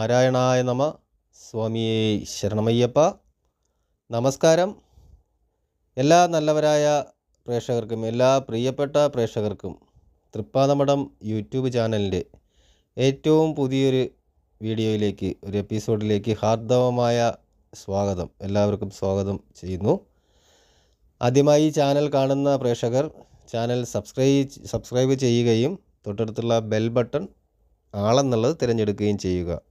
നാരായണായ നമ. സ്വാമിയെ ശരണമയ്യപ്പ. നമസ്കാരം. എല്ലാ നല്ലവരായ പ്രേക്ഷകർക്കും എല്ലാ പ്രിയപ്പെട്ട പ്രേക്ഷകർക്കും തൃപ്പാതമഠം യൂട്യൂബ് ചാനലിന്റെ ഏറ്റവും പുതിയൊരു വീഡിയോയിലേക്ക് ഒരു എപ്പിസോഡിലേക്ക് ഹാർദവമായ സ്വാഗതം. എല്ലാവർക്കും സ്വാഗതം ചെയ്യുന്നു. ആദ്യമായി ചാനൽ കാണുന്ന പ്രേക്ഷകർ ചാനൽ സബ്സ്ക്രൈബ് സബ്സ്ക്രൈബ് ചെയ്യുകയും തൊട്ടടുത്തുള്ള ബെൽ ബട്ടൺ ആളെന്നുള്ളത് തിരഞ്ഞെടുക്കുകയും ചെയ്യുക.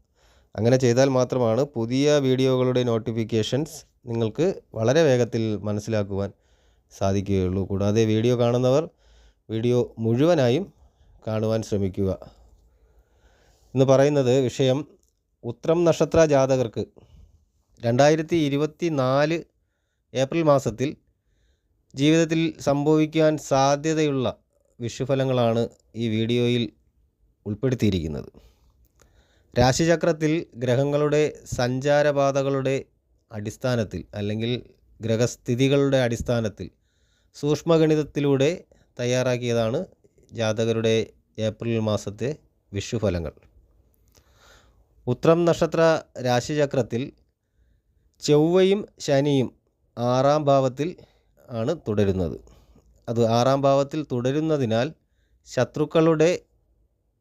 അങ്ങനെ ചെയ്താൽ മാത്രമാണ് പുതിയ വീഡിയോകളുടെ നോട്ടിഫിക്കേഷൻസ് നിങ്ങൾക്ക് വളരെ വേഗത്തിൽ മനസ്സിലാക്കുവാൻ സാധിക്കുകയുള്ളൂ. കൂടാതെ വീഡിയോ കാണുന്നവർ വീഡിയോ മുഴുവനായും കാണുവാൻ ശ്രമിക്കുക. എന്ന് പറയുന്നത് വിഷയം ഉത്രം നക്ഷത്ര ജാതകർക്ക്. രണ്ടായിരത്തി ഇരുപത്തി നാല് ഏപ്രിൽ മാസത്തിൽ ജീവിതത്തിൽ സംഭവിക്കാൻ സാധ്യതയുള്ള വിഷുഫലങ്ങളാണ് ഈ വീഡിയോയിൽ ഉൾപ്പെടുത്തിയിരിക്കുന്നത്. രാശിചക്രത്തിൽ ഗ്രഹങ്ങളുടെ സഞ്ചാരപാതകളുടെ അടിസ്ഥാനത്തിൽ അല്ലെങ്കിൽ ഗ്രഹസ്ഥിതികളുടെ അടിസ്ഥാനത്തിൽ സൂക്ഷ്മഗണിതത്തിലൂടെ തയ്യാറാക്കിയതാണ് ജാതകരുടെ ഏപ്രിൽ മാസത്തെ വിഷുഫലങ്ങൾ. ഉത്രം നക്ഷത്ര രാശിചക്രത്തിൽ ചൊവ്വയും ശനിയും ആറാം ഭാവത്തിൽ ആണ് തുടരുന്നത്. അത് ആറാം ഭാവത്തിൽ തുടരുന്നതിനാൽ ശത്രുക്കളുടെ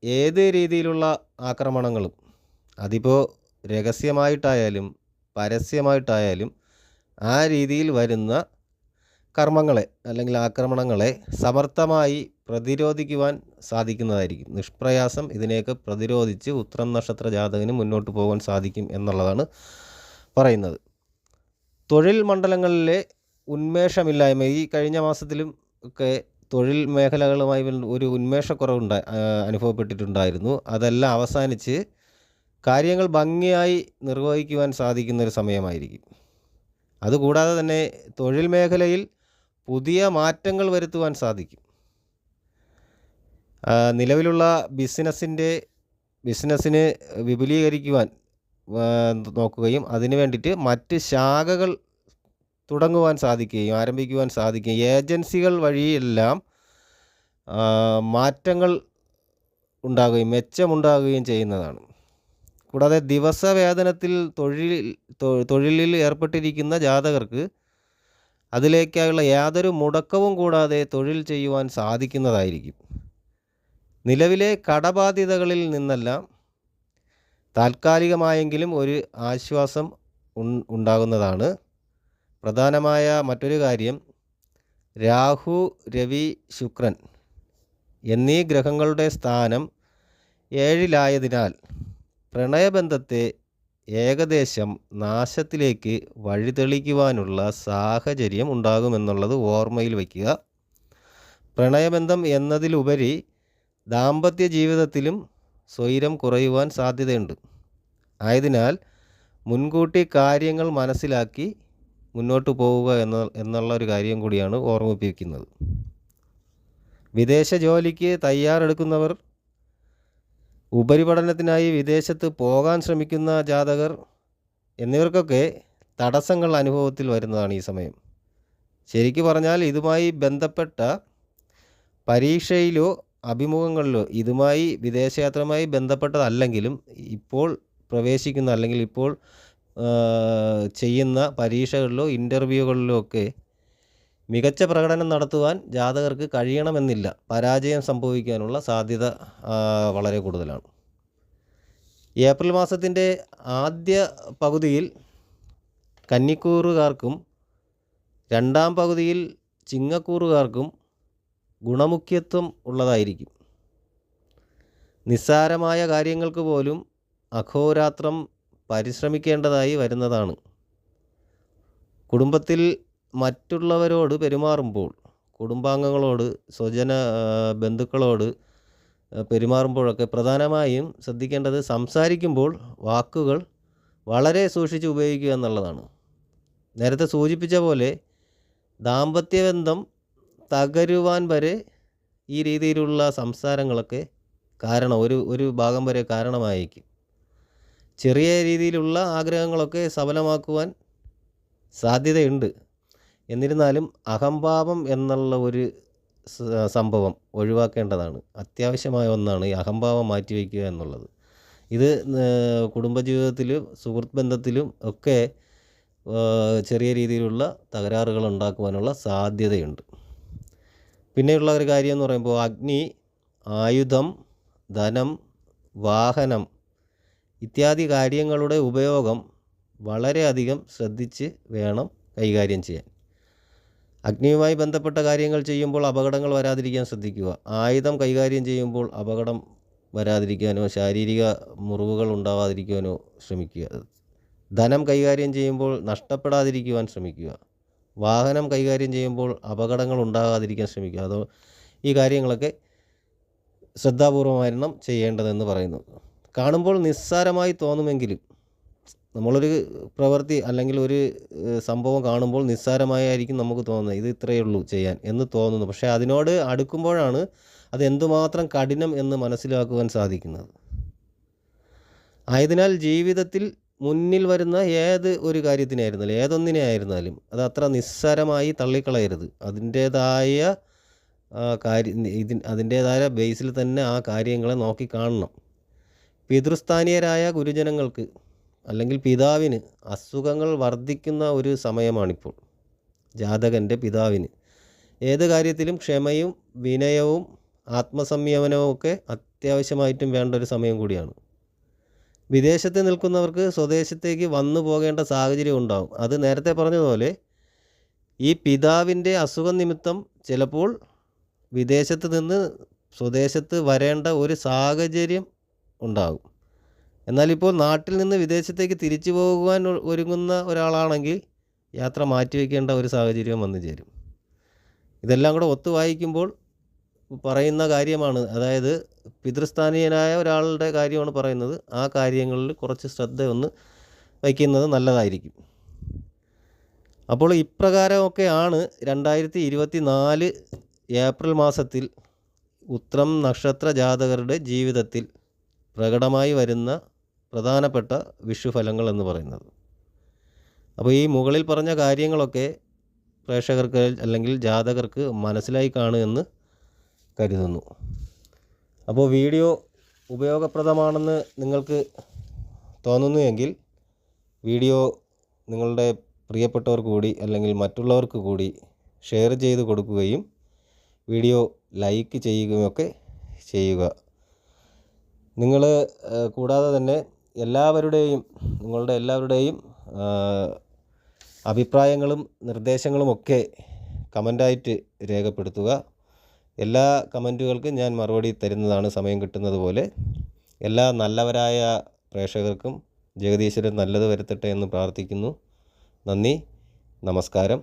ഏത് രീതിയിലുള്ള ആക്രമണങ്ങളും. അതിപ്പോൾ രഹസ്യമായിട്ടായാലും പരസ്യമായിട്ടായാലും ആ രീതിയിൽ വരുന്ന കർമ്മങ്ങളെ അല്ലെങ്കിൽ ആക്രമണങ്ങളെ സമർത്ഥമായി പ്രതിരോധിക്കുവാൻ സാധിക്കുന്നതായിരിക്കും. നിഷ്പ്രയാസം ഇതിനെയൊക്കെ പ്രതിരോധിച്ച് ഉത്രം നക്ഷത്ര ജാതകന് മുന്നോട്ട് പോകാൻ സാധിക്കും എന്നുള്ളതാണ് പറയുന്നത്. തൊഴിൽ മണ്ഡലങ്ങളിലെ ഉന്മേഷമില്ലായ്മ ഈ കഴിഞ്ഞ മാസത്തിലും ഒക്കെ തൊഴിൽ മേഖലകളുമായി ഒരു ഉന്മേഷക്കുറവുണ്ട അനുഭവപ്പെട്ടിട്ടുണ്ടായിരുന്നു. അതെല്ലാം അവസാനിച്ച് കാര്യങ്ങൾ ഭംഗിയായി നിർവഹിക്കുവാൻ സാധിക്കുന്ന ഒരു സമയമായിരിക്കും. അതുകൂടാതെ തന്നെ തൊഴിൽ മേഖലയിൽ പുതിയ മാറ്റങ്ങൾ വരുത്തുവാൻ സാധിക്കും. നിലവിലുള്ള ബിസിനസ്സിന്റെ ബിസിനസ്സിന് വിപുലീകരിക്കുവാൻ നോക്കുകയും അതിനു വേണ്ടിയിട്ട് മറ്റ് ശാഖകൾ തുടങ്ങുവാൻ സാധിക്കുകയും ആരംഭിക്കുവാൻ സാധിക്കുകയും ഏജൻസികൾ വഴിയെല്ലാം മാറ്റങ്ങൾ ഉണ്ടാകുകയും മെച്ചമുണ്ടാകുകയും ചെയ്യുന്നതാണ്. കൂടാതെ ദിവസ വേതനത്തിൽ തൊഴിൽ തൊഴിലിൽ ഏർപ്പെട്ടിരിക്കുന്ന ജാതകർക്ക് അതിലേക്കായുള്ള യാതൊരു മുടക്കവും കൂടാതെ തൊഴിൽ ചെയ്യുവാൻ സാധിക്കുന്നതായിരിക്കും. നിലവിലെ കടബാധ്യതകളിൽ നിന്നെല്ലാം താൽക്കാലികമായെങ്കിലും ഒരു ആശ്വാസം ഉണ്ടാകുന്നതാണ്. പ്രധാനമായ മറ്റൊരു കാര്യം രാഹു രവി ശുക്രൻ എന്നീ ഗ്രഹങ്ങളുടെ സ്ഥാനം ഏഴിലായതിനാൽ പ്രണയബന്ധത്തെ ഏകദേശം നാശത്തിലേക്ക് വഴിതെളിക്കുവാനുള്ള സാഹചര്യം ഉണ്ടാകുമെന്നുള്ളത് ഓർമ്മയിൽ വയ്ക്കുക. പ്രണയബന്ധം എന്നതിലുപരി ദാമ്പത്യ ജീവിതത്തിലും സ്വൈരം കുറയുവാൻ സാധ്യതയുണ്ട്. ആയതിനാൽ മുൻകൂട്ടി കാര്യങ്ങൾ മനസ്സിലാക്കി മുന്നോട്ട് പോവുക എന്ന എന്നുള്ള ഒരു കാര്യം കൂടിയാണ് ഓർമ്മിപ്പിക്കുന്നത് വിദേശ ജോലിക്ക് തയ്യാറെടുക്കുന്നവർ ഉപരിപഠനത്തിനായി വിദേശത്ത് പോകാൻ ശ്രമിക്കുന്ന ജാതകർ എന്നിവർക്കൊക്കെ തടസ്സങ്ങൾ അനുഭവത്തിൽ വരുന്നതാണ് ഈ സമയം. ശരിക്കു പറഞ്ഞാൽ ഇതുമായി ബന്ധപ്പെട്ട പരീക്ഷയിലോ അഭിമുഖങ്ങളിലോ ഇതുമായി വിദേശയാത്രയുമായി ബന്ധപ്പെട്ടതല്ലെങ്കിലും ഇപ്പോൾ പ്രവേശിക്കുന്ന അല്ലെങ്കിൽ ഇപ്പോൾ ചെയ്യുന്ന പരീക്ഷകളിലോ ഇന്റർവ്യൂകളിലോ ഒക്കെ മികച്ച പ്രകടനം നടത്തുവാൻ ജാതകർക്ക് കഴിയണമെന്നില്ല. പരാജയം സംഭവിക്കാനുള്ള സാധ്യത വളരെ കൂടുതലാണ്. ഏപ്രിൽ മാസത്തിന്റെ ആദ്യ പകുതിയിൽ കന്നിക്കൂറുകാർക്കും രണ്ടാം പകുതിയിൽ ചിങ്ങക്കൂറുകാർക്കും ഗുണമുഖ്യത്വം ഉള്ളതായിരിക്കും. നിസ്സാരമായ കാര്യങ്ങൾക്ക് പോലും അഹോരാത്രം പരിശ്രമിക്കേണ്ടതായി വരുന്നതാണ്. കുടുംബത്തിൽ മറ്റുള്ളവരോട് പെരുമാറുമ്പോൾ കുടുംബാംഗങ്ങളോട് സ്വജന ബന്ധുക്കളോട് പെരുമാറുമ്പോഴൊക്കെ പ്രധാനമായും ശ്രദ്ധിക്കേണ്ടത് സംസാരിക്കുമ്പോൾ വാക്കുകൾ വളരെ സൂക്ഷിച്ച് ഉപയോഗിക്കുക എന്നുള്ളതാണ്. നേരത്തെ സൂചിപ്പിച്ച പോലെ ദാമ്പത്യബന്ധം തകരുവാൻ വരെ ഈ രീതിയിലുള്ള സംസാരങ്ങളൊക്കെ കാരണം ഒരു ഒരു ഭാഗം വരെ കാരണമായേക്കും. ചെറിയ രീതിയിലുള്ള ആഗ്രഹങ്ങളൊക്കെ സഫലമാക്കുവാൻ സാധ്യതയുണ്ട്. എന്നിരുന്നാലും അഹംഭാവം എന്നുള്ള ഒരു സംഭവം ഒഴിവാക്കേണ്ടതാണ്. അത്യാവശ്യമായ ഒന്നാണ് ഈ അഹംഭാവം മാറ്റിവെക്കുക എന്നുള്ളത്. ഇത് കുടുംബജീവിതത്തിലും സുഹൃത്ത് ബന്ധത്തിലും ഒക്കെ ചെറിയ രീതിയിലുള്ള തകരാറുകൾ ഉണ്ടാക്കുവാനുള്ള സാധ്യതയുണ്ട്. പിന്നെയുള്ള ഒരു കാര്യം എന്ന് പറയുമ്പോൾ അഗ്നി ആയുധം ധനം വാഹനം ഇത്യാദി കാര്യങ്ങളുടെ ഉപയോഗം വളരെയധികം ശ്രദ്ധിച്ച് വേണം കൈകാര്യം ചെയ്യാൻ. അഗ്നിയുമായി ബന്ധപ്പെട്ട കാര്യങ്ങൾ ചെയ്യുമ്പോൾ അപകടങ്ങൾ വരാതിരിക്കാൻ ശ്രദ്ധിക്കുക. ആയുധം കൈകാര്യം ചെയ്യുമ്പോൾ അപകടം വരാതിരിക്കാനോ ശാരീരിക മുറിവുകൾ ഉണ്ടാവാതിരിക്കാനോ ശ്രമിക്കുക. ധനം കൈകാര്യം ചെയ്യുമ്പോൾ നഷ്ടപ്പെടാതിരിക്കുവാൻ ശ്രമിക്കുക. വാഹനം കൈകാര്യം ചെയ്യുമ്പോൾ അപകടങ്ങൾ ഉണ്ടാകാതിരിക്കാൻ ശ്രമിക്കുക. അതോ ഈ കാര്യങ്ങളൊക്കെ ശ്രദ്ധാപൂർവമായിരുന്നു ചെയ്യേണ്ടതെന്ന് പറയുന്നു. കാണുമ്പോൾ നിസ്സാരമായി തോന്നുമെങ്കിലും നമ്മളൊരു പ്രവൃത്തി അല്ലെങ്കിൽ ഒരു സംഭവം കാണുമ്പോൾ നിസ്സാരമായിരിക്കും നമുക്ക് തോന്നുന്നത്. ഇത് ഇത്രയേ ഉള്ളൂ ചെയ്യാൻ എന്ന് തോന്നുന്നു. പക്ഷേ അതിനോട് അടുക്കുമ്പോഴാണ് അത് എന്തുമാത്രം കഠിനം എന്ന് മനസ്സിലാക്കുവാൻ സാധിക്കുന്നത്. ആയതിനാൽ ജീവിതത്തിൽ മുന്നിൽ വരുന്ന ഏത് ഒരു കാര്യത്തിനായിരുന്നാലും ഏതൊന്നിനെ ആയിരുന്നാലും അത് അത്ര നിസ്സാരമായി തള്ളിക്കളയരുത്. അതിന്റേതായ കാര്യ കാര്യം ഇതിൻ അതിന്റേതായ ബേസിൽ തന്നെ ആ കാര്യങ്ങളെ നോക്കി കാണണം. പിതൃസ്ഥാനീയരായ ഗുരുജനങ്ങൾക്ക് അല്ലെങ്കിൽ പിതാവിന് അസുഖങ്ങൾ വർദ്ധിക്കുന്ന ഒരു സമയമാണിപ്പോൾ. ജാതകന്റെ പിതാവിന് ഏത് കാര്യത്തിലും ക്ഷമയും വിനയവും ആത്മസംയമനവും ഒക്കെ അത്യാവശ്യമായിട്ടും വേണ്ട ഒരു സമയം കൂടിയാണ്. വിദേശത്ത് നിൽക്കുന്നവർക്ക് സ്വദേശത്തേക്ക് വന്നു പോകേണ്ട സാഹചര്യം ഉണ്ടാകും അത് നേരത്തെ പറഞ്ഞതുപോലെ ഈ പിതാവിന്റെ അസുഖം നിമിത്തം ചിലപ്പോൾ വിദേശത്ത് നിന്ന് സ്വദേശത്ത് വരേണ്ട ഒരു സാഹചര്യം ഉണ്ടാകും. എന്നാലിപ്പോൾ നാട്ടിൽ നിന്ന് വിദേശത്തേക്ക് തിരിച്ചു പോകുവാൻ ഒരുങ്ങുന്ന ഒരാളാണെങ്കിൽ യാത്ര മാറ്റിവെക്കേണ്ട ഒരു സാഹചര്യം വന്നു ചേരും. ഇതെല്ലാം കൂടെ ഒത്തു വായിക്കുമ്പോൾ പറയുന്ന കാര്യമാണ് അതായത് പിതൃസ്ഥാനീയനായ ഒരാളുടെ കാര്യമാണ് പറയുന്നത്. ആ കാര്യങ്ങളിൽ കുറച്ച് ശ്രദ്ധ ഒന്ന് വയ്ക്കുന്നത് നല്ലതായിരിക്കും. അപ്പോൾ ഇപ്രകാരമൊക്കെയാണ് രണ്ടായിരത്തി ഇരുപത്തി നാല് ഏപ്രിൽ മാസത്തിൽ ഉത്രം നക്ഷത്ര ജാതകരുടെ ജീവിതത്തിൽ പ്രകടമായി വരുന്ന പ്രധാനപ്പെട്ട വിഷുഫലങ്ങൾ എന്ന് പറയുന്നത്. അപ്പോൾ ഈ മുകളിൽ പറഞ്ഞ കാര്യങ്ങളൊക്കെ പ്രേക്ഷകർക്ക് അല്ലെങ്കിൽ ജാതകർക്ക് മനസ്സിലായി കാണുമെന്ന് കരുതുന്നു. അപ്പോൾ വീഡിയോ ഉപയോഗപ്രദമാണെന്ന് നിങ്ങൾക്ക് തോന്നുന്നു എങ്കിൽ വീഡിയോ നിങ്ങളുടെ പ്രിയപ്പെട്ടവർക്ക് കൂടി അല്ലെങ്കിൽ മറ്റുള്ളവർക്ക് കൂടി ഷെയർ ചെയ്ത് കൊടുക്കുകയും വീഡിയോ ലൈക്ക് ചെയ്യുകയുമൊക്കെ ചെയ്യുക. നിങ്ങൾ കൂടാതെ തന്നെ എല്ലാവരുടെയും നിങ്ങളുടെ എല്ലാവരുടെയും അഭിപ്രായങ്ങളും നിർദ്ദേശങ്ങളുമൊക്കെ കമന്റായിട്ട് രേഖപ്പെടുത്തുക. എല്ലാ കമന്റുകൾക്കും ഞാൻ മറുപടി തരുന്നതാണ് സമയം കിട്ടുന്നത് പോലെ. എല്ലാ നല്ലവരായ പ്രേക്ഷകർക്കും ജഗദീശ്വരൻ നല്ലത് വരുത്തട്ടെ എന്ന് പ്രാർത്ഥിക്കുന്നു. നന്ദി. നമസ്കാരം.